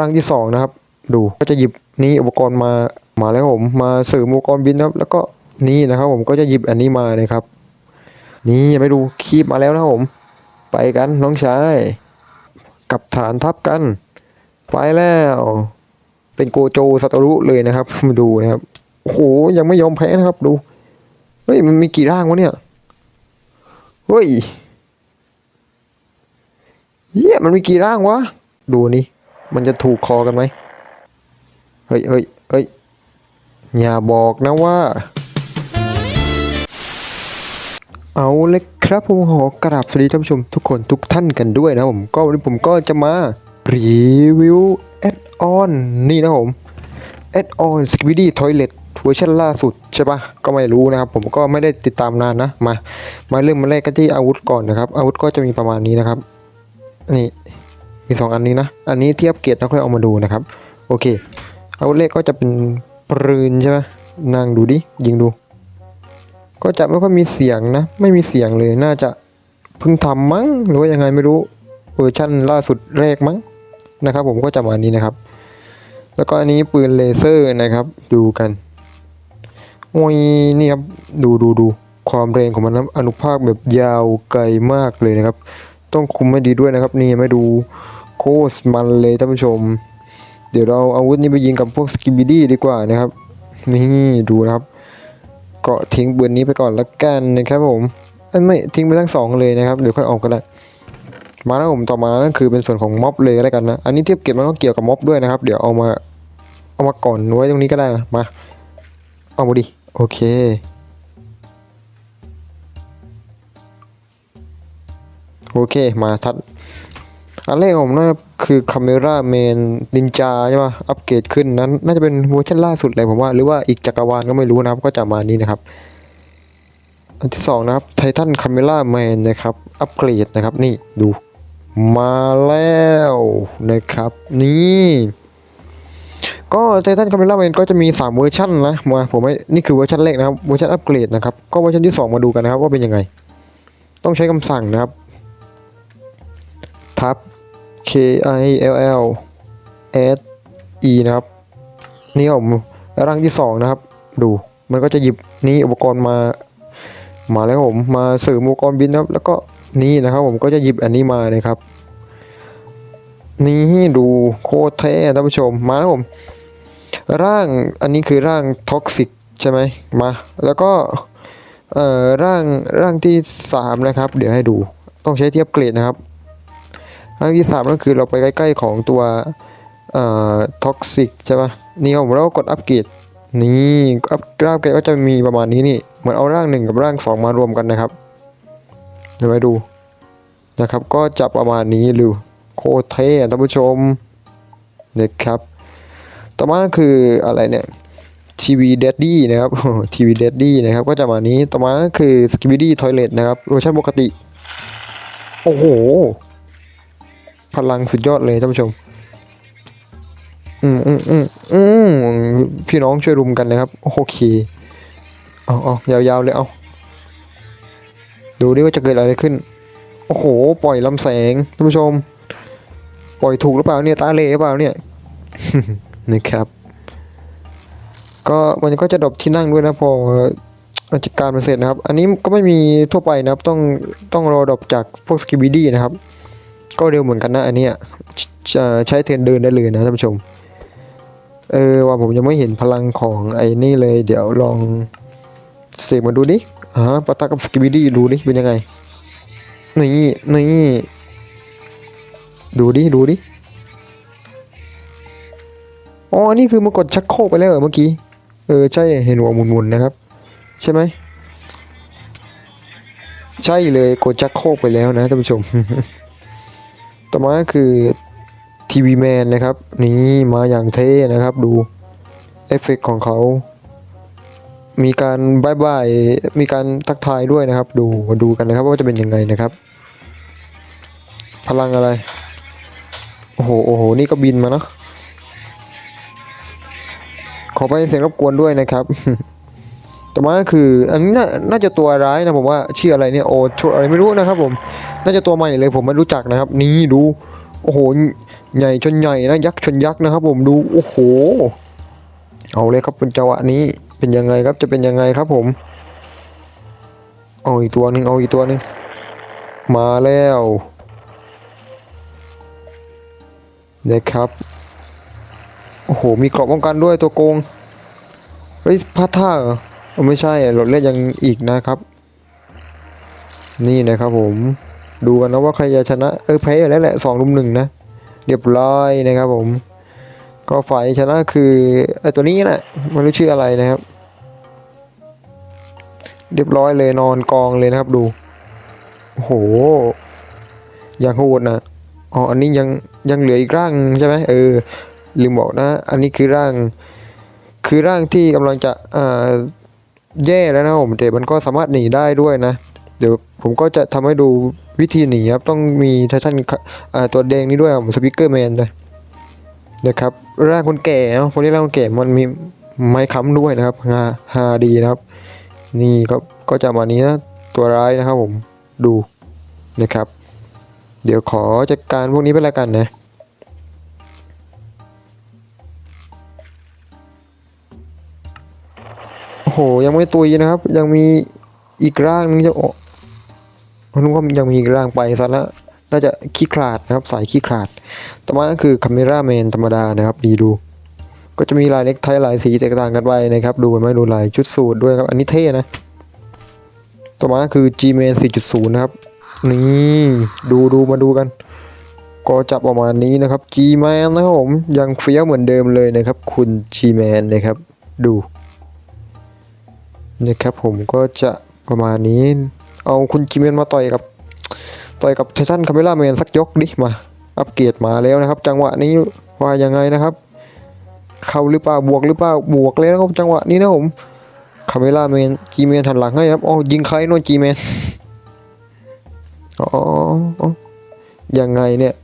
ร่างที่สองนะครับ ดูก็จะหยิบนี่อุปกรณ์มามาแล้วผมมาเสริมอุปกรณ์บินนะครับ แล้วก็นี่นะครับ ผมก็จะหยิบอันนี้มานะครับ นี่ไปดูคีบมาแล้วนะผม ไปกันน้องชายกับฐานทัพกัน ไปแล้ว เป็นโกโจซาโตรุเลยนะครับมาดูนะครับโอ้โหยังไม่ยอมแพ้นะครับ ดูเฮ้ยมันมีกี่ร่างวะเนี่ยเฮ้ยเฮียมันมีกี่ร่างวะดูนี่ มันจะถูกคอกันไหมเฮ้ยเฮ้ยเฮ้ยอย่าบอกนะว่า เอาเลยครับผมขอกราบสวัสดีท่านผู้ชมทุกคนทุกท่านกันด้วยนะผมก็วันนี้ผมก็จะมารีวิวแอดออนนี่นะผมแอดออนสกิ d ดี้ทอยเลทเวอร์ชันล่าสุดใช่ปะก็ไม่รู้นะครับ ผมก็ไม่ได้ติดตามนานนะ มา มาเริ่มมาแรกกันที่อาวุธก่อนนะครับ อาวุธก็จะมีประมาณนี้นะครับ นี่ มีสองอันนี้นะ อันนี้เทียบเกียรติแล้วค่อยเอามาดูนะครับ โอเค เอาวุธแรกก็จะเป็นปืนใช่ไหมนั่งดูดิ ยิงดู ก็จะไม่ค่อยมีเสียงนะ ไม่มีเสียงเลย น่าจะเพิ่งทำมั้ง หรือว่ายังไงไม่รู้ เวอร์ชั่นล่าสุดแรกมั้งนะครับผมก็จะมาอันนี้นะครับ แล้วก็อันนี้ปืนเลเซอร์นะครับ ดูกันโอ้ยนี่ครับ ดูดูดูความแรงของมันนะอนุภาคแบบยาวไกลมากเลยนะครับ ต้องคุมให้ดีด้วยนะครับนี่ไม่ดูโคตรมันเลยท่านผู้ชม เดี๋ยวเราเอาอาวุธนี้ไปยิงกับพวกสกิบิดี้ดีกว่านะครับ นี่ดูนะครับ เก็ทิ้งปืนนี้ไปก่อนละกันนะครับผมอ้ยไม่ทิ้งไปทั้งสองเลยนะครับเดี๋ยวค่อยออกก็ได้มาแล้วผมต่อมานั่นคือเป็นส่วนของม็อบเลยแล้วกันนะ อันนี้เทียบเก็บมันก็เกี่ยวกับม็อบด้วยนะครับ เดี๋ยวเอามาเอามาก่อนไว้ตรงนี้ก็ได้นะมา เอามาดิ โอเค โอเคมาทัด อันแรกของผมนะครับคือคาเมราแมนนินจาใช่ป่ะอัปเกรดขึ้นนั้น น่าจะเป็นเวอร์ชันล่าสุดเลยผมว่า หรือว่าอีกจักรวาลก็ไม่รู้นะครับ ก็จะมานี้นะครับ อันที่สองนะครับไททันคาเมราแมนนะครับ อัปเกรดนะครับ นี่ดู มาแล้วนะครับ นี่ก็ไททันคาเมราแมนก็จะมี 3 เวอร์ชันนะมาผมไม่นี่คือเวอร์ชันแรกนะครับเวอร์ชันอัปเกรดนะครับก็เวอร์ชันที่ 2 มาดูกันนะครับว่าเป็นยังไง ต้องใช้คำสั่งนะครับ ทับ K I L L S E นะครับ นี่ครับผมร่างที่ 2 นะครับ ดูมันก็จะหยิบนี่อุปกรณ์มา มาแล้วผมมาเสริมอุปกรณ์บินนะครับ แล้วก็นี่นะครับผมก็จะหยิบอันนี้มานะครับ นี่ดูโคตรเท่ท่านผู้ชมมาแล้วผม ร่างอันนี้คือร่างท็อกซิกใช่ไหมมา แล้วก็เอ่อร่างร่างที่สามนะครับ เดี๋ยวให้ดูต้องใช้เทียบเกรดนะครับ ร่างที่สามก็คือเราไปใกล้ๆของตัวเอ่อท็อกซิกใช่ปะนี่ผมแล้วก็กดอัปเกรดนี่อัพร่างเกรดก็จะมีประมาณนี้นี่เหมือนเอาร่างหนึ่งกับร่างสองมารวมกันนะครับเดี๋ยวไปดูนะครับ ก็จะประมาณนี้ดูโคตรเท่ท่านผู้ชมนะครับ ต่อมาคืออะไรเนี่ยทีวีเดดดี้นะครับทีวีเดดดี้นะครับ ก็จะมานี้ต่อมาคือสกิบิดี้ทอยเลทนะครับเวอร์ชันปกติ โอ้โห พลังสุดยอดเลยท่านผู้ชม อืมอืมอืมอืมพี่น้องช่วยรุมกันนะครับ โอเคเอาเอายาวๆเลยเอาดูดิว่าจะเกิดอะไรขึ้น โอ้โห ปล่อยลำแสงท่านผู้ชม ปล่อยถูกหรือเปล่าเนี่ย ตาเล่หรือเปล่าเนี่ยนะครับ ก็มันก็จะดรอปที่นั่งด้วยนะพอจัดการมันเสร็จนะครับ อันนี้ก็ไม่มีทั่วไปนะครับ ต้องต้องรอดอปจากพวกสกิบิดี้นะครับ ก็เร็วเหมือนกันนะอันนี้จะใช้เทรนเดินได้เลยนะท่านผู้ชม เออว่าผมยังไม่เห็นพลังของไอ้นี่เลย เดี๋ยวลองเสกมาดูดิอ่าปะตะกับสกิบิดี้ดูดิเป็นยังไง นี่นี่ดูดิ ดูดิ อ๋อ นี่คือมากดชักโครกไปแล้วเหรอเมื่อกี้ เออ ใช่ เห็นหัวหมุนๆนะครับ ใช่ไหม ใช่เลย กดชักโครกไปแล้วนะท่านผู้ชม ต่อมาคือทีวีแมนนะครับ นี่มาอย่างเท่นะครับดูเอฟเฟกต์ของเขา มีการบายบายมีการทักทายด้วยนะครับ ดูมาดูกันนะครับว่าจะเป็นยังไงนะครับ พลังอะไร โอ้โหโอ้โหนี่ก็บินมาเนาะขอไปเสียงรบกวนด้วยนะครับ ต่อมาคืออันนี้น่านาจะตัวร้ายนะผมว่าชื่ออะไรเนี่ยโอชอะไรไม่รู้นะครับ ผม น่าจะตัวใหม่เลยผมไม่รู้จักนะครับ นี่ดู โอ้โห ใหญ่ชนใหญ่นะยักษ์ชนยักษ์นะครับ ผมดูโอ้โห เอาเลยครับเป็นจังหวะนี้เป็นยังไงครับจะเป็นยังไงครับ ผม เอาอีกตัวหนึ่งเอาอีกตัวหนึ่งมาแล้วนะครับโอ้โหมีกรอบป้องกันด้วยตัวโกงเฮ้ยพลาดท่าเหรอเอ้า ไม่ใช่หลดเลือดยังอีกนะครับ นี่นะครับผมดูกันนะว่าใครจะชนะเออแพ้อยู่แล้วแหละสองลุมหนึ่งนะเรียบร้อยนะครับผม ก็ฝ่ายชนะคือไอตัวนี้แหละไม่รู้ชื่ออะไรนะครับ เรียบร้อยเลยนอนกองเลยนะครับดูโอ้โหยังโหดนะอ๋ออันนี้ยังยังเหลืออีกร่างใช่ไหมเออลืมบอกนะ อันนี้คือร่าง คือร่างที่กำลังจะอ่า แย่แล้วนะผมแต่มันก็สามารถหนีได้ด้วยนะ เดี๋ยวผมก็จะทำให้ดูวิธีหนีครับ ต้องมีไททันอ่าตัวแดงนี้ด้วยผมสปิเกอร์แมนนะนะครับร่างคนแก่คนที่ร่างคนแก่มันมีไม้ค้ำด้วยนะครับฮาฮาดีนะครับ นี่ก็ก็จะมานี้นะตัวร้ายนะครับผมดูนะครับ เดี๋ยวขอจัดการพวกนี้ไปแล้วกันนะ โอ้โหยังไม่ตุยนะครับ ยังมีอีกร่างนึงจะออกนึกว่ายังมีอีกร่างไปซะแล้วน่าจะขี้ขลาดนะครับสายขี้ขลาด ต่อมาก็คือคาเมราแมนธรรมดานะครับดีดู ก็จะมีลายเล็กไทยลายสีแตกต่างกันไปนะครับ ดูไหมดูลายชุดสูตรด้วยครับ อันนี้เท่นะ ต่อมาก็คือ G-Man 4.0 นะครับ นี่ดูดูมาดูกัน ก็จะประมาณนี้นะครับ G-Man นะครับผมยังเฟี้ยวเหมือนเดิมเลยนะครับ คุณ G-Man นะครับ ดู นะครับผมก็จะประมาณนี้ เอาคุณ G-Man มาต่อยกับ ต่อยกับไททันคาเมล่าแมนสักยกดิมา อัปเกรดมาแล้วนะครับ จังหวะนี้ว่ายังไงนะครับ เข้าหรือเปล่าบวกหรือเปล่าบวกเลยนะครับจังหวะนี้นะผมคาเมล่าแมนจีแมนหันหลังให้ครับอ๋อยิงใครโน่นจีแมนอ๋ออ๋อยังไงเนี่ย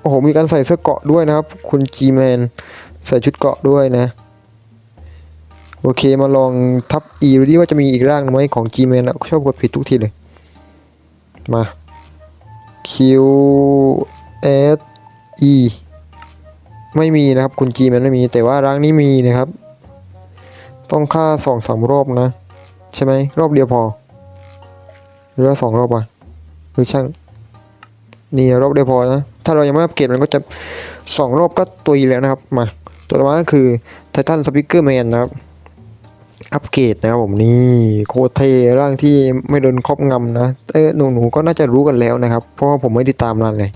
โอ้โหมีการใส่เสื้อเกาะด้วยนะครับ คุณจีแมนใส่ชุดเกาะด้วยนะ โอเคมาลองทับ E ดูดิว่าจะมีอีกร่างไหมของ G Man อะชอบกดผิดทุกทีเลย มา Q S E ไม่มีนะครับ คุณ G Man ไม่มี แต่ว่าร่างนี้มีนะครับ ต้องฆ่าสองสามรอบนะ ใช่ไหมรอบเดียวพอ หรือว่าสองรอบอะหรือช่าง นี่รอบเดียวพอนะ ถ้าเรายังไม่อัปเกรดมันก็จะสองรอบก็ตุยแล้วนะครับ มา ตัวต่อมาก็คือไททันสปิเกอร์แมนนะครับ อัปเกรดนะครับผมนี่โคเทร่างที่ไม่โดนครอบงำนะเออหนูหนูๆก็น่าจะรู้กันแล้วนะครับ เพราะว่าผมไม่ติดตามนานเลย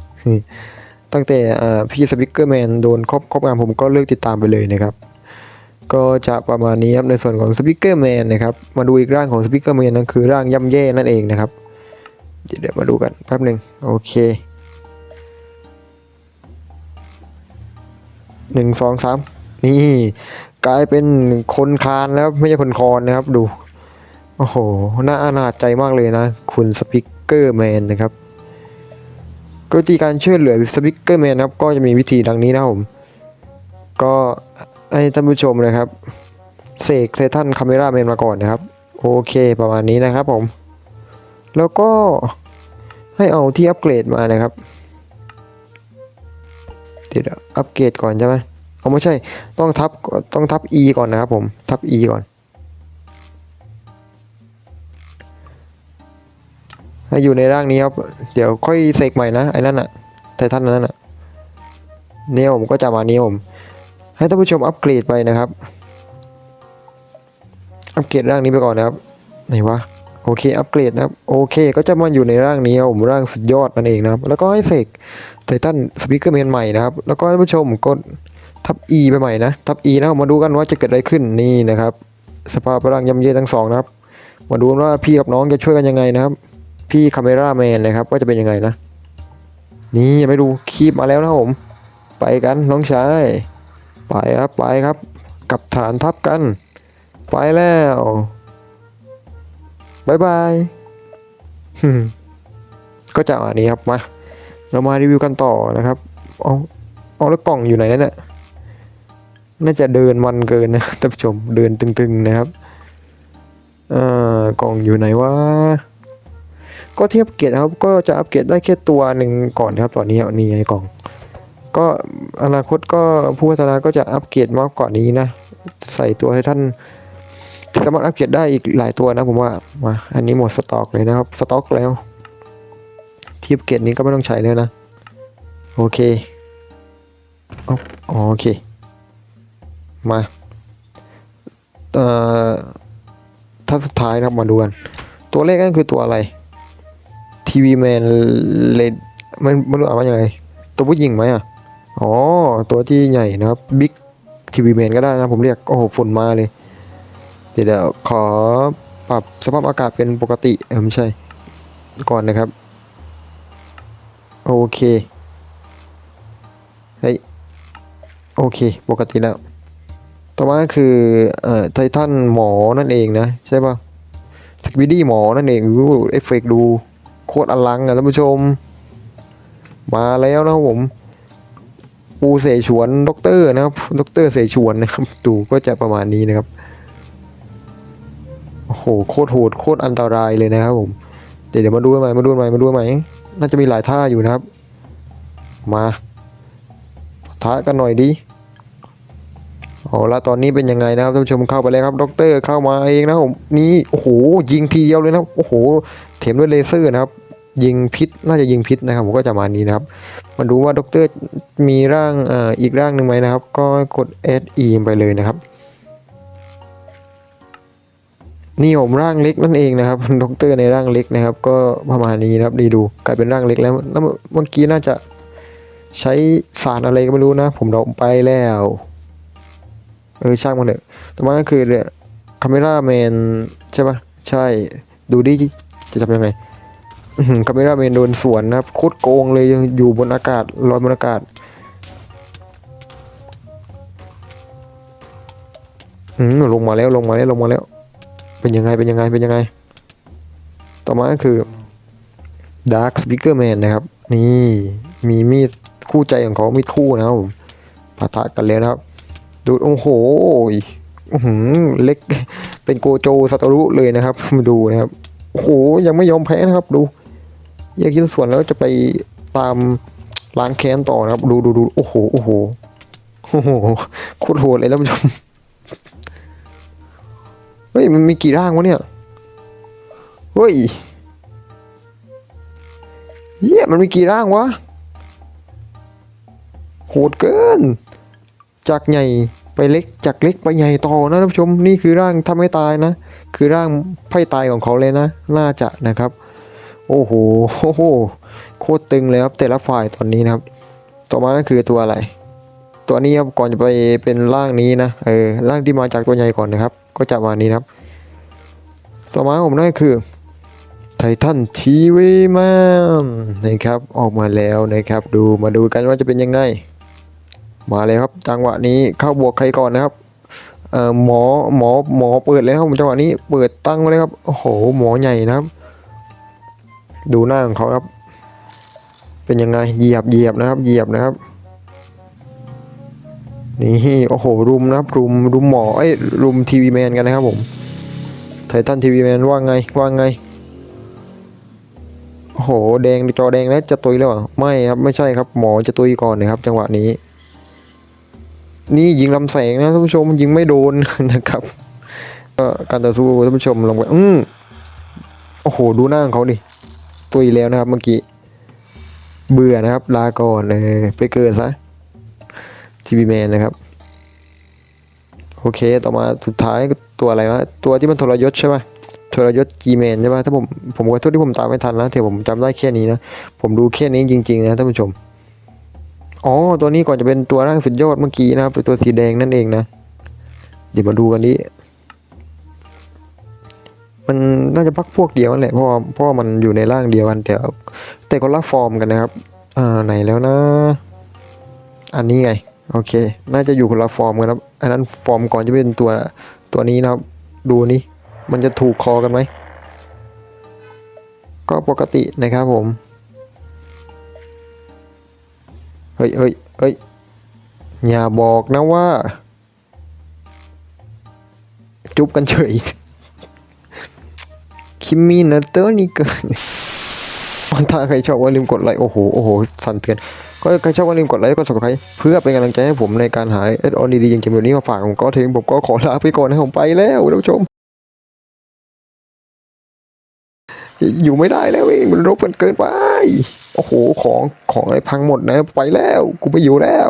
ตั้งแต่พี่สปิเกอร์แมนโดนครอบครอบงำผมก็เลิกติดตามไปเลยนะครับ ก็จะประมาณนี้ครับในส่วนของสปิเกอร์แมนนะครับมาดูอีกร่างของสปิเกอร์แมนนั่นคือร่างย่ำแย่นั่นเองนะครับเดี๋ยวมาดูกันแป๊บหนึ่งโอเคหนึ่งสองสามนี่ กลายเป็นคนคานแล้วไม่ใช่คนคอนนะครับดู โอ้โห น่าอนาจใจมากเลยนะ คุณสปิเกอร์แมนนะครับก็วิธีการช่วยเหลือสปิเกอร์แมนนะครับ ก็จะมีวิธีดังนี้นะผม ก็ให้ท่านผู้ชมนะครับเสกไททันคาเมราแมนมาก่อนนะครับ โอเคประมาณนี้นะครับผม แล้วก็ให้เอาที่อัปเกรดมานะครับเดี๋ยวอัปเกรดก่อนใช่ไหม เอาไม่ใช่ ต้องทับต้องทับ E ก่อนนะครับผม ทับ E ก่อน ให้อยู่ในร่างนี้ครับ เดี๋ยวค่อยเสกใหม่นะไอ้นั่นอะไททันนั้นอะเนี่ยผมก็จะมานี้ผม ให้ท่านผู้ชมอัปเกรดไปนะครับ อัปเกรดร่างนี้ไปก่อนนะครับ ไหนวะโอเค อัปเกรดนะครับ โอเค ก็จะมาอยู่ในร่างนี้ครับผมร่างสุดยอดนั่นเองนะครับ แล้วก็ให้เสกไททันสปีกเกอร์แมนใหม่นะครับ แล้วก็ท่านผู้ชมกด ทับ E ไปใหม่นะ ทับ E นะครับมาดูกันว่าจะเกิดอะไรขึ้นนี่นะครับ สภาพร่างยำเย่ทั้งสองนะครับ มาดูว่าพี่กับน้องจะช่วยกันยังไงนะครับ พี่คาเมราแมนนะครับว่าจะเป็นยังไงนะ นี่ไปดูคลิปมาแล้วนะผม ไปกันน้องชายไปครับไปครับ กับฐานทัพกัน ไปแล้วบายบายก็จะอันนี้ครับมา เรามารีวิวกันต่อนะครับเอาเอาแล้วกล่องอยู่ไหนนั่นน่ะ น่าจะเดินมันเกินนะท่านผู้ชมเดินตึงๆนะครับอ่ากล่องอยู่ไหนวะก็เทียบเกรดนะครับก็จะอัปเกรดได้แค่ตัวหนึ่งก่อนครับตอนนี้เอานี่ไงกล่อง ก็อนาคตก็ผู้พัฒนาก็จะอัปเกรดมากกว่านี้นะ ใส่ตัวให้ท่านสามารถอัปเกรดได้อีกหลายตัวนะผมว่ามาอันนี้หมดสต็อกเลยนะครับสต็อกแล้ว เที่อัปเกรดนี้ก็ไม่ต้องใช้แล้วนะ โอเคอ๋อโอเค มาเอ่อท่านสุดท้ายนะครับมาดูกัน ตัวเลขนั่นคือตัวอะไรทีวีแมนเลดมันม่รู้อ่านว่ายังไง ตัวผู้หญิงไหมอะอ๋อ ตัวที่ใหญ่นะครับบิ๊กทีวีแมนก็ได้นะผมเรียกโอ้โหฝนมาเลย เดี๋ยวขอปรับสภาพอากาศเป็นปกติเออไม่ใช่ ก่อนนะครับ โอเคเฮ้ยโอเค ปกติแล้ว ต่อมาคือเอ่อไททันหมอนั่นเองนะ ใช่ปะสกิดี้หมอนั่นเองดูเอฟเฟกต์ดูโคตรอลังอะท่านผู้ชม มาแล้วนะครับผม ปูเสฉวนด็อกเตอร์นะครับด็อกเตอร์เสฉวนนะครับดูก็จะประมาณนี้นะครับโอ้โหโคตรโหดโคตรอันตรายเลยนะครับผมเดี๋ยวเดี๋ยวมาดูกันใหม่มาดูกันใหม่มาดูกันใหม่น่าจะมีหลายท่าอยู่นะครับ มาท้ากันหน่อยดิ เอาละตอนนี้เป็นยังไงนะครับท่านผู้ชมเข้าไปเลยครับด็อกเตอร์เข้ามาเองนะผมนี่โอ้โหยิงทีเดียวเลยนะโอ้โหเถมด้วยเลเซอร์นะครับ ยิงพิษน่าจะยิงพิษนะครับผมก็จะมานี้นะครับมาดูว่าด็อกเตอร์มีร่างอ่ออีกร่างหนึ่งไหมนะครับ ก็กด SE ไปเลยนะครับ นี่ผมร่างเล็กนั่นเองนะครับด็อกเตอร์ในร่างเล็กนะครับ ก็ประมาณนี้นะครับดีดูกลายเป็นร่างเล็กแล้วแล้วเมื่อกี้น่าจะใช้สารอะไรก็ไม่รู้นะ ผมเดาไปแล้ว เออช่างมันเถอะแต่ว่าก็คือเนี่ยคาเมราแมนใช่ปะใช่ ดูดิจะทำยังไงคาเมราแมนโดนสวนนะครับโคตรโกงเลยยังอยู่บนอากาศลอยบนอากาศอืมลงมาแล้วลงมาแล้วลงมาแล้ว เป็นยังไงเป็นยังไงเป็นยังไง ต่อมาก็คือ Dark Speaker Man นะครับ นี่มีมีดคู่ใจของเขามีดคู่นะครับผมปะทะกันแล้วนะครับ ดูโอ้โหหืเล็กเป็นโกโจซาโตรุเลยนะครับมาดูนะครับโอ้โหยังไม่ยอมแพ้นะครับ ดูอยกกินส่วนแล้วจะไปตามล้างแค้นต่อนะครับ ดูดูดูโอ้โหโอ้โหโอ้โหโคตรโหดเลยท่านผู้ชมเฮ้ยมันมีกี่ร่างวะเนี่ยเฮ้ยเฮียมันมีกี่ร่างวะโหดเกินจากใหญ่ ไปเล็กจากเล็กไปใหญ่ต่อนะท่านผู้ชมนี่คือร่างทำให้ตายนะ คือร่างไพ่ตายของเขาเลยนะ น่าจะนะครับ โอ้โหโอ้โหโคตรตึงเลยครับแต่ละฝ่ายตอนนี้นะครับ ต่อมานั่นคือตัวอะไร ตัวนี้ครับก่อนจะไปเป็นร่างนี้นะเออร่างที่มาจากตัวใหญ่ก่อนนะครับ ก็จะมานี้นะครับ ต่อมาผมนั่นคือไททันทีวีแมนนะครับออกมาแล้วนะครับ ดูมาดูกันว่าจะเป็นยังไง มาเลยครับ จังหวะนี้เข้าบวกใครก่อนนะครับเอ่อหมอหมอหมอเปิดเลยครับจังหวะนี้เปิดตั้งเลยครับโอ้โหหมอใหญ่นะครับ ดูหน้าของเขาครับ เป็นยังไงเหยียบเหยียบนะครับเหยียบนะครับนี่โอ้โหรุมนะครับรุมรุมหมอเอ้ยรุมทีวีแมนกันนะครับผมไททันทีวีแมนว่าไงว่าไงโอ้โหแดงจอแดงแล้วจะตุยแล้วเหรอไม่ครับไม่ใช่ครับหมอจะตุยก่อนนะครับ จังหวะนี้ นี่ยิงลำแสงนะท่านผู้ชมยิงไม่โดนนะครับก็การต่อสู้ท่านผู้ชมลงไปอืมโอ้โหดูหน้าของเขาดิตุยแล้วนะครับเมื่อกี้เบื่อนะครับ ลาก่อนเออไปเกินซะทีวีแมนนะครับ โอเคต่อมาสุดท้ายตัวอะไรวะตัวที่มันทรยศใช่ป่ะทรยศจีแมนใช่ป่ะถ้าผมผมขอโทษที่ผมตามไม่ทันนะแต่ผมจำได้แค่นี้นะ ผมดูแค่นี้จริง ๆ นะท่านผู้ชม อ๋อ ตัวนี้ก่อนจะเป็นตัวร่างสุดยอดเมื่อกี้นะครับเป็นตัวสีแดงนั่นเองนะ เดี๋ยวมาดูกันนี้ มันน่าจะพักพวกเดียวนั่นแหละเพราะว่าเพราะว่ามันอยู่ในร่างเดียวกันแต่แต่คนละฟอร์มกันนะครับ อ่าไหนแล้วนะ อันนี้ไง โอเค น่าจะอยู่คนละฟอร์มกันครับ อันนั้นฟอร์มก่อนจะเป็นตัวตัวนี้นะครับ ดูนี่มันจะถูกคอกันไหมก็ปกตินะครับผม เฮ้ยเฮ้ยเฮ้ยอย่าบอกนะว่า จุบกันเฉยคิมมี่นะเตอร์นี่เกินถ้าใครชอบว่าลืมกดไลค์โอ้โหโอ้โหสั่นเตือนก็ใครชอบก็ลืมกดไลค์กด subscribe เพื่อเป็นกำลังใจให้ผมในการหาเอสออนดีๆอย่างเกมแบบนี้มาฝากผมก็ถึงผมก็ขอลาไปก่อนนะผมไปแล้วท่านผู้ชม อยู่ไม่ได้แล้วเองมันรบกันเกินไป โอ้โห ของของอะไรพังหมดนะ ไปแล้ว กูไม่อยู่แล้ว